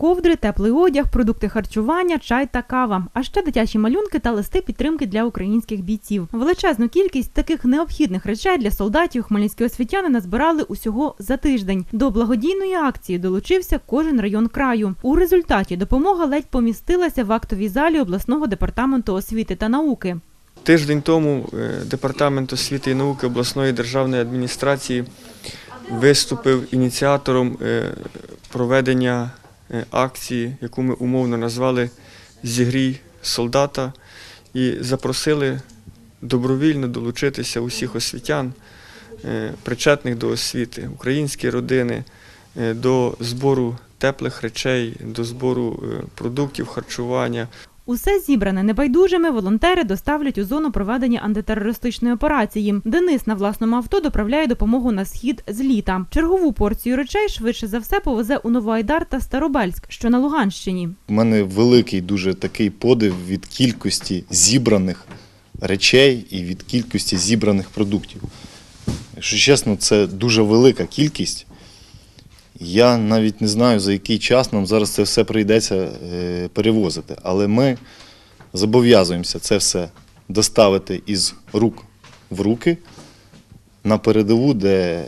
ковдри, теплий одяг, продукти харчування, чай та кава, а ще дитячі малюнки та листи підтримки для українських бійців. Величезну кількість таких необхідних речей для солдатів хмельницькі освітяни назбирали усього за тиждень. До благодійної акції долучився кожен район краю. У результаті допомога ледь помістилася в актовій залі обласного департаменту освіти та науки. Тиждень тому е, Департамент освіти і науки обласної державної адміністрації виступив ініціатором е, проведення акції, яку ми умовно назвали Зігрій солдата, і запросили добровільно долучитися усіх освітян, е, причетних до освіти, українські родини, е, до збору теплих речей, до збору е, продуктів харчування, Усе зібране небайдужими волонтери доставлять у зону проведення антитерористичної операції. Денис на власному авто доправляє допомогу на схід з літа. Чергову порцію речей швидше за все повезе у Новоайдар та Старобельськ, що на Луганщині. У мене великий дуже такий подив від кількості зібраних речей і від кількості зібраних продуктів. Якщо чесно, це дуже велика кількість. Я навіть не знаю, за який час нам зараз це все прийдеться е, перевозити. Але ми зобов'язуємося це все доставити із рук в руки на передову, де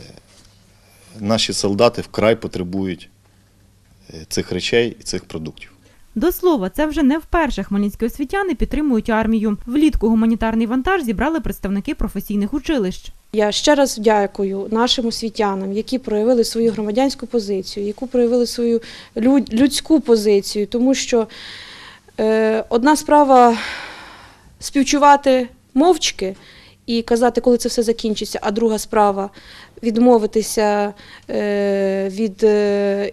наші солдати вкрай потребують е, цих речей і цих продуктів. До слова, це вже не вперше хмельницькі освітяни підтримують армію. Влітку гуманітарний вантаж зібрали представники професійних училищ. Я ще раз дякую нашим освітянам, які проявили свою громадянську позицію, які проявили свою людську позицію, тому що е, одна справа співчувати мовчки і казати, коли це все закінчиться, а друга справа відмовитися е, від е,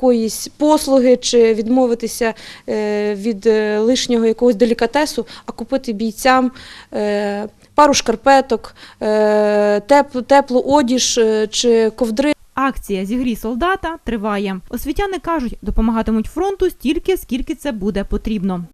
якоїсь послуги чи відмовитися е, від е, лишнього якогось делікатесу, а купити бійцям. Е, Пару шкарпеток, е, теплу одіж чи ковдри. Акція Зігрій солдата триває. Освітяни кажуть, допомагатимуть фронту стільки, скільки це буде потрібно.